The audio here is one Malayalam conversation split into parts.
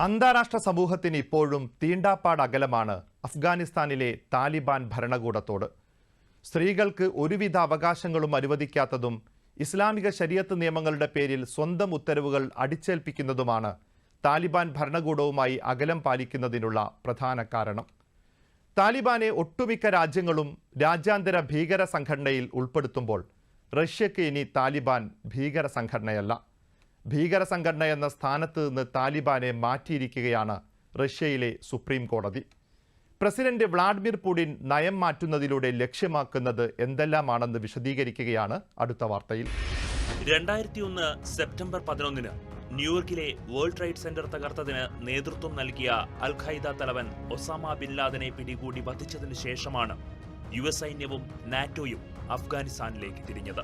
അന്താരാഷ്ട്ര സമൂഹത്തിന് ഇപ്പോഴും തീണ്ടാപ്പാട് അകലമാണ് അഫ്ഗാനിസ്ഥാനിലെ താലിബാൻ ഭരണകൂടത്തോട്. സ്ത്രീകൾക്ക് ഒരുവിധ അവകാശങ്ങളും അനുവദിക്കാത്തതും ഇസ്ലാമിക ശരീഅത്ത് നിയമങ്ങളുടെ പേരിൽ സ്വന്തം ഉത്തരവുകൾ അടിച്ചേൽപ്പിക്കുന്നതുമാണ് താലിബാൻ ഭരണകൂടവുമായി അകലം പാലിക്കുന്നതിനുള്ള പ്രധാന കാരണം. താലിബാനെ ഒട്ടുമിക്ക രാജ്യങ്ങളും രാജ്യാന്തര ഭീകര സംഘടനയിൽ ഉൾപ്പെടുത്തുമ്പോൾ റഷ്യക്ക് ഇനി താലിബാൻ ഭീകര സംഘടനയല്ല. ഭീകര സംഘടന എന്ന സ്ഥാനത്ത് നിന്ന് താലിബാനെ മാറ്റിയിരിക്കുകയാണ് റഷ്യയിലെ സുപ്രീം കോടതി. പ്രസിഡന്റ് വ്ളാഡിമിർ പുടിൻ നയം മാറ്റുന്നതിലൂടെ ലക്ഷ്യമാക്കുന്നത് എന്തെല്ലാമാണെന്ന് വിശദീകരിക്കുകയാണ് അടുത്ത വാർത്തയിൽ. രണ്ടായിരത്തി ഒന്ന് സെപ്റ്റംബർ പതിനൊന്നിന് ന്യൂയോർക്കിലെ വേൾഡ് ട്രേഡ് സെന്റർ തകർത്തതിന് നേതൃത്വം നൽകിയ അൽ ഖൈദ തലവൻ ഒസാമ ബിൻ ലാദനെ പിടികൂടി വധിച്ചതിന് ശേഷമാണ് യു എസ് സൈന്യവും നാറ്റോയും അഫ്ഗാനിസ്ഥാനിലേക്ക് തിരിഞ്ഞത്.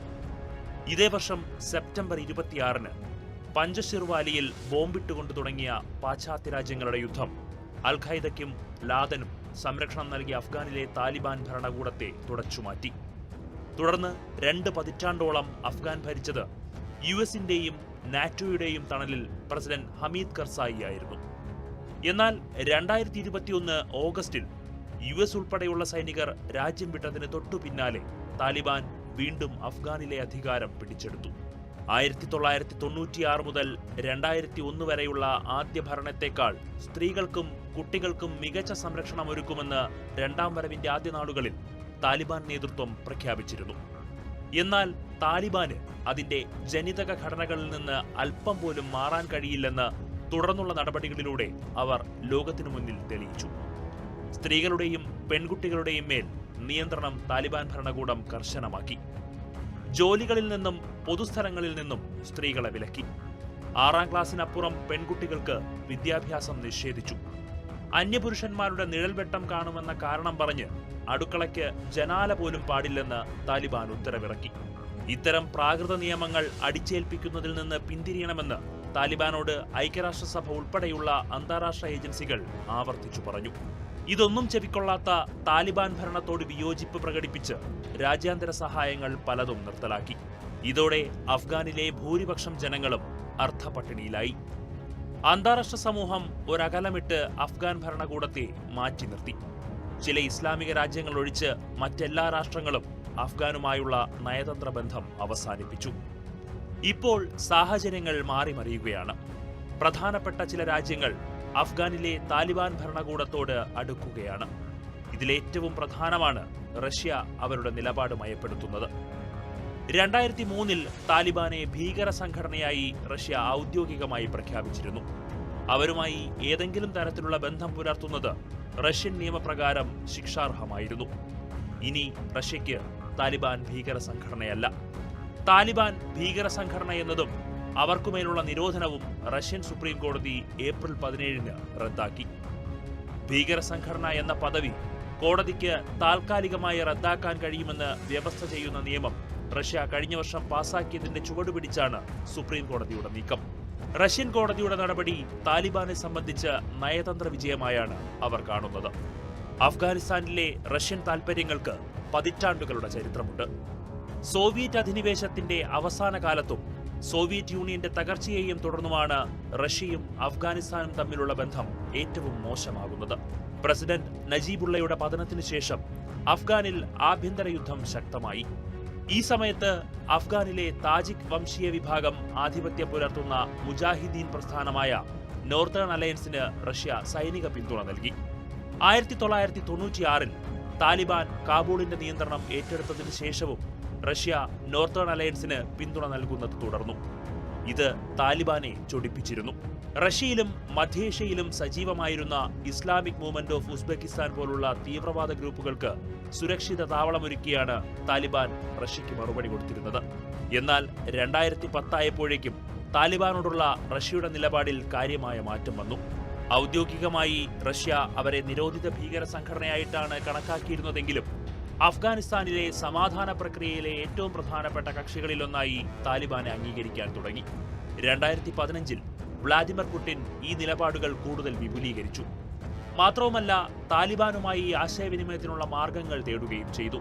ഇതേ വർഷം സെപ്റ്റംബർ ഇരുപത്തിയാറിന് പഞ്ചഷിർ വാലിയിൽ ബോംബിട്ടുകൊണ്ട് തുടങ്ങിയ പാശ്ചാത്യ രാജ്യങ്ങളുടെ യുദ്ധം. അൽ ഖൈദയ്ക്കും ലാദനും സംരക്ഷണം നൽകിയ അഫ്ഗാനിലെ താലിബാൻ ഭരണകൂടത്തെ തുടച്ചുമാറ്റി തുടർന്ന് രണ്ട് പതിറ്റാണ്ടോളം അഫ്ഗാൻ ഭരിച്ചത് യു എസിന്റെയും നാറ്റോയുടെയും തണലിൽ പ്രസിഡന്റ് ഹമീദ് കർസായി ആയിരുന്നു എന്നാൽ രണ്ടായിരത്തി ഇരുപത്തിയൊന്ന് ഓഗസ്റ്റിൽ യു എസ് ഉൾപ്പെടെയുള്ള സൈനികർ രാജ്യം വിട്ടതിന് തൊട്ടു പിന്നാലെ താലിബാൻ വീണ്ടും അഫ്ഗാനിലെ അധികാരം പിടിച്ചെടുത്തു. ആയിരത്തി തൊള്ളായിരത്തി തൊണ്ണൂറ്റിയാറ് മുതൽ രണ്ടായിരത്തി ഒന്ന് വരെയുള്ള ആദ്യ ഭരണത്തെക്കാൾ സ്ത്രീകൾക്കും കുട്ടികൾക്കും മികച്ച സംരക്ഷണം ഒരുക്കുമെന്ന് രണ്ടാം വരവിന്റെ ആദ്യ നാളുകളിൽ താലിബാൻ നേതൃത്വം പ്രഖ്യാപിച്ചിരുന്നു. എന്നാൽ താലിബാന് അതിന്റെ ജനിതക ഘടനകളിൽ നിന്ന് അല്പം പോലും മാറാൻ കഴിയില്ലെന്ന് തുടർന്നുള്ള നടപടികളിലൂടെ അവർ ലോകത്തിനു മുന്നിൽ തെളിയിച്ചു. സ്ത്രീകളുടെയും പെൺകുട്ടികളുടെയും മേൽ നിയന്ത്രണം താലിബാൻ ഭരണകൂടം കർശനമാക്കി. ജോലികളിൽ നിന്നും പൊതുസ്ഥലങ്ങളിൽ നിന്നും സ്ത്രീകളെ വിലക്കി. ആറാം ക്ലാസ്സിനപ്പുറം പെൺകുട്ടികൾക്ക് വിദ്യാഭ്യാസം നിഷേധിച്ചു. അന്യപുരുഷന്മാരുടെ നിഴൽവെട്ടം കാണുമെന്ന കാരണം പറഞ്ഞ് അടുക്കളയ്ക്ക് ജനാല പോലും പാടില്ലെന്ന് താലിബാൻ ഉത്തരവിറക്കി. ഇത്തരം പ്രാകൃത നിയമങ്ങൾ അടിച്ചേൽപ്പിക്കുന്നതിൽ നിന്ന് പിന്തിരിയണമെന്ന് താലിബാനോട് ഐക്യരാഷ്ട്രസഭ ഉൾപ്പെടെയുള്ള അന്താരാഷ്ട്ര ഏജൻസികൾ ആവർത്തിച്ചു പറഞ്ഞു. ഇതൊന്നും ചെവിക്കൊള്ളാത്ത താലിബാൻ ഭരണത്തോട് വിയോജിപ്പ് പ്രകടിപ്പിച്ച് രാജ്യാന്തര സഹായങ്ങൾ പലതും നിർത്തലാക്കി. ഇതോടെ അഫ്ഗാനിലെ ഭൂരിപക്ഷം ജനങ്ങളും അർത്ഥപട്ടിണിയിലായി അന്താരാഷ്ട്ര സമൂഹം ഒരകലമിട്ട് അഫ്ഗാൻ ഭരണകൂടത്തെ മാറ്റി നിർത്തി. ചില ഇസ്ലാമിക രാജ്യങ്ങൾ ഒഴിച്ച് മറ്റെല്ലാ രാഷ്ട്രങ്ങളും അഫ്ഗാനുമായുള്ള നയതന്ത്ര ബന്ധം അവസാനിപ്പിച്ചു. ഇപ്പോൾ സാഹചര്യങ്ങൾ മാറിമറിയുകയാണ്. പ്രധാനപ്പെട്ട ചില രാജ്യങ്ങൾ അഫ്ഗാനിലെ താലിബാൻ ഭരണകൂടത്തോട് അടുക്കുകയാണ്. ഇതിലേറ്റവും പ്രധാനമാണ് റഷ്യ അവരുടെ നിലപാട് മയപ്പെടുത്തുന്നത്. രണ്ടായിരത്തി മൂന്നിൽ താലിബാനെ ഭീകര സംഘടനയായി റഷ്യ ഔദ്യോഗികമായി പ്രഖ്യാപിച്ചിരുന്നു. അവരുമായി ഏതെങ്കിലും തരത്തിലുള്ള ബന്ധം പുലർത്തുന്നത് റഷ്യൻ നിയമപ്രകാരം ശിക്ഷാർഹമായിരുന്നു. ഇനി റഷ്യയ്ക്ക് താലിബാൻ ഭീകര സംഘടനയല്ല. താലിബാൻ ഭീകര സംഘടന എന്നതും അവർക്കുമേലുള്ള നിരോധനവും റഷ്യൻ സുപ്രീം കോടതി ഏപ്രിൽ പതിനേഴിന് റദ്ദാക്കി. ഭീകര സംഘടന എന്ന പദവി കോടതിക്ക് താൽക്കാലികമായി റദ്ദാക്കാൻ കഴിയുമെന്ന് വ്യവസ്ഥ ചെയ്യുന്ന നിയമം റഷ്യ കഴിഞ്ഞ വർഷം പാസാക്കിയതിന്റെ ചുവടുപിടിച്ചാണ് സുപ്രീം കോടതിയുടെ നീക്കം. റഷ്യൻ കോടതിയുടെ നടപടി താലിബാനെ സംബന്ധിച്ച് നയതന്ത്ര വിജയമായാണ് അവർ കാണുന്നത്. അഫ്ഗാനിസ്ഥാനിലെ റഷ്യൻ താൽപര്യങ്ങൾക്ക് പതിറ്റാണ്ടുകളുടെ ചരിത്രമുണ്ട്. സോവിയറ്റ് അധിനിവേശത്തിന്റെ അവസാന കാലത്തും സോവിയറ്റ് യൂണിയന്റെ തകർച്ചയെയും തുടർന്നുമാണ് റഷ്യയും അഫ്ഗാനിസ്ഥാനും തമ്മിലുള്ള ബന്ധം ഏറ്റവും മോശമാകുന്നത്. പ്രസിഡന്റ് നജീബുള്ളയുടെ പതനത്തിനു ശേഷം അഫ്ഗാനിൽ ആഭ്യന്തര യുദ്ധം ശക്തമായി. ഈ സമയത്ത് അഫ്ഗാനിലെ താജിക് വംശീയ വിഭാഗം ആധിപത്യം പുലർത്തുന്ന മുജാഹിദീൻ പ്രസ്ഥാനമായ നോർത്തേൺ അലയൻസിന് റഷ്യ സൈനിക പിന്തുണ നൽകി. ആയിരത്തി തൊള്ളായിരത്തി തൊണ്ണൂറ്റിയാറിൽ താലിബാൻ കാബൂളിന്റെ നിയന്ത്രണം ഏറ്റെടുത്തതിനു ശേഷവും റഷ്യ നോർത്തേൺ അലയൻസിന് പിന്തുണ നൽകുന്നത് തുടർന്നു. ഇത് താലിബാനെ ചൊടിപ്പിച്ചിരുന്നു. റഷ്യയിലും മധ്യേഷ്യയിലും സജീവമായിരുന്ന ഇസ്ലാമിക് മൂവ്മെന്റ് ഓഫ് ഉസ്ബെക്കിസ്ഥാൻ പോലുള്ള തീവ്രവാദ ഗ്രൂപ്പുകൾക്ക് സുരക്ഷിത താവളമൊരുക്കിയാണ് താലിബാൻ റഷ്യയ്ക്ക് മറുപടി കൊടുത്തിരുന്നത്. എന്നാൽ രണ്ടായിരത്തി പത്തായപ്പോഴേക്കും താലിബാനോടുള്ള റഷ്യയുടെ നിലപാടിൽ കാര്യമായ മാറ്റം വന്നു. ഔദ്യോഗികമായി റഷ്യ അവരെ നിരോധിത ഭീകര സംഘടനയായിട്ടാണ് കണക്കാക്കിയിരുന്നതെങ്കിലും അഫ്ഗാനിസ്ഥാനിലെ സമാധാന പ്രക്രിയയിലെ ഏറ്റവും പ്രധാനപ്പെട്ട കക്ഷികളിലൊന്നായി താലിബാനെ അംഗീകരിക്കാൻ തുടങ്ങി. രണ്ടായിരത്തി പതിനഞ്ചിൽ വ്ളാദിമിർ പുടിൻ ഈ നിലപാടുകൾ കൂടുതൽ വിപുലീകരിച്ചു. മാത്രവുമല്ല താലിബാനുമായി ആശയവിനിമയത്തിനുള്ള മാർഗങ്ങൾ തേടുകയും ചെയ്തു.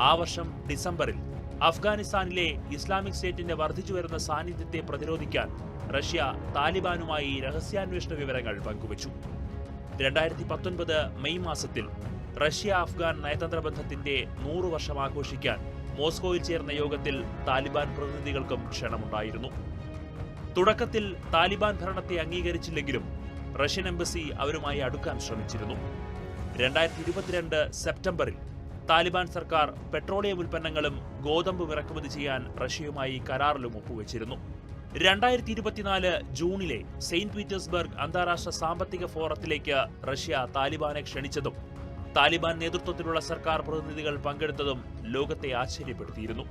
ആ വർഷം ഡിസംബറിൽ അഫ്ഗാനിസ്ഥാനിലെ ഇസ്ലാമിക് സ്റ്റേറ്റിന്റെ വർദ്ധിച്ചു വരുന്ന സാന്നിധ്യത്തെ പ്രതിരോധിക്കാൻ റഷ്യ താലിബാനുമായി രഹസ്യാന്വേഷണ വിവരങ്ങൾ പങ്കുവച്ചു. രണ്ടായിരത്തി പത്തൊൻപത് മെയ് മാസത്തിൽ റഷ്യ അഫ്ഗാൻ നയതന്ത്ര ബന്ധത്തിന്റെ നൂറു വർഷം ആഘോഷിക്കാൻ മോസ്കോയിൽ ചേർന്ന യോഗത്തിൽ താലിബാൻ പ്രതിനിധികൾക്കും ക്ഷണമുണ്ടായിരുന്നു. തുടക്കത്തിൽ താലിബാൻ ഭരണത്തെ അംഗീകരിച്ചില്ലെങ്കിലും റഷ്യൻ എംബസി അവരുമായി അടുക്കാൻ ശ്രമിച്ചിരുന്നു. രണ്ടായിരത്തി ഇരുപത്തിരണ്ട് സെപ്റ്റംബറിൽ താലിബാൻ സർക്കാർ പെട്രോളിയം ഉൽപ്പന്നങ്ങളും ഗോതമ്പും ഇറക്കുമതി ചെയ്യാൻ റഷ്യയുമായി കരാറിലും ഒപ്പുവെച്ചിരുന്നു. രണ്ടായിരത്തി ഇരുപത്തിനാല് ജൂണിലെ സെയിന്റ് പീറ്റേഴ്സ്ബർഗ് അന്താരാഷ്ട്ര സാമ്പത്തിക ഫോറത്തിലേക്ക് റഷ്യ താലിബാനെ ക്ഷണിച്ചതും താലിബാൻ നേതൃത്വത്തിലുള്ള സർക്കാർ പ്രതിനിധികൾ പങ്കെടുത്തതും ലോകത്തെ ആശ്ചര്യപ്പെടുത്തിയിരുന്നു.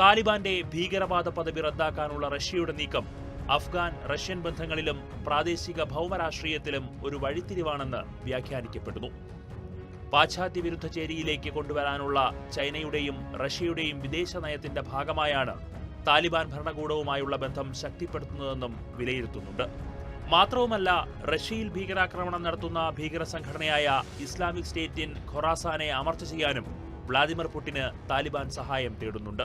താലിബാന്റെ ഭീകരവാദ പദവി റദ്ദാക്കാനുള്ള റഷ്യയുടെ നീക്കം അഫ്ഗാൻ റഷ്യൻ ബന്ധങ്ങളിലും പ്രാദേശിക ഭൗമരാഷ്ട്രീയത്തിലും ഒരു വഴിത്തിരിവാണെന്ന് വ്യാഖ്യാനിക്കപ്പെടുന്നു. പാശ്ചാത്യ വിരുദ്ധ ചേരിയിലേക്ക് കൊണ്ടുവരാനുള്ള ചൈനയുടെയും റഷ്യയുടെയും വിദേശ നയത്തിന്റെ ഭാഗമായാണ് താലിബാൻ ഭരണകൂടവുമായുള്ള ബന്ധം ശക്തിപ്പെടുത്തുന്നതെന്നും വിലയിരുത്തുന്നുണ്ട്. മാത്രവുമല്ല റഷ്യയിൽ ഭീകരാക്രമണം നടത്തുന്ന ഭീകര സംഘടനയായ ഇസ്ലാമിക് സ്റ്റേറ്റ് ഇൻ ഖൊറാസാനെ അമർച്ച ചെയ്യാനും വ്ളാദിമിർ പുടിന് താലിബാൻ സഹായം തേടുന്നുണ്ട്.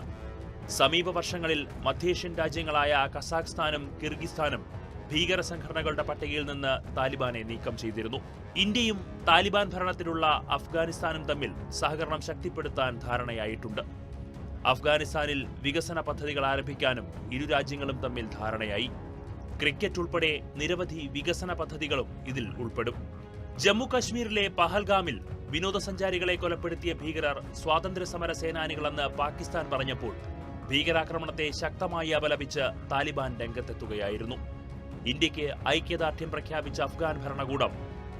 സമീപ വർഷങ്ങളിൽ മധ്യേഷ്യൻ രാജ്യങ്ങളായ കസാഖ്സ്ഥാനും കിർഗിസ്ഥാനും ഭീകര സംഘടനകളുടെ പട്ടികയിൽ നിന്ന് താലിബാനെ നീക്കം ചെയ്തിരുന്നു. ഇന്ത്യയും താലിബാൻ ഭരണത്തിലുള്ള അഫ്ഗാനിസ്ഥാനും തമ്മിൽ സഹകരണം ശക്തിപ്പെടുത്താൻ ധാരണയായിട്ടുണ്ട്. അഫ്ഗാനിസ്ഥാനിൽ വികസന പദ്ധതികൾ ആരംഭിക്കാനും ഇരു രാജ്യങ്ങളും തമ്മിൽ ധാരണയായി. ക്രിക്കറ്റ് ഉൾപ്പെടെ നിരവധി വികസന പദ്ധതികളും ഇതിൽ ഉൾപ്പെടും. ജമ്മു കശ്മീരിലെ പഹൽഗാമിൽ വിനോദസഞ്ചാരികളെ കൊലപ്പെടുത്തിയ ഭീകരർ സ്വാതന്ത്ര്യ സമര സേനാനികളെന്ന് പാകിസ്ഥാൻ പറഞ്ഞപ്പോൾ ഭീകരാക്രമണത്തെ ശക്തമായി അപലപിച്ച് താലിബാൻ രംഗത്തെത്തുകയായിരുന്നു. ഇന്ത്യയ്ക്ക് ഐക്യദാർഢ്യം പ്രഖ്യാപിച്ച അഫ്ഗാൻ ഭരണകൂടം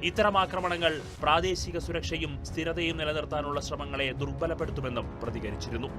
ഇത്തരം ആക്രമണങ്ങൾ പ്രാദേശിക സുരക്ഷയും സ്ഥിരതയും നിലനിർത്താനുള്ള ശ്രമങ്ങളെ ദുർബലപ്പെടുത്തുമെന്നും പ്രതികരിച്ചിരുന്നു.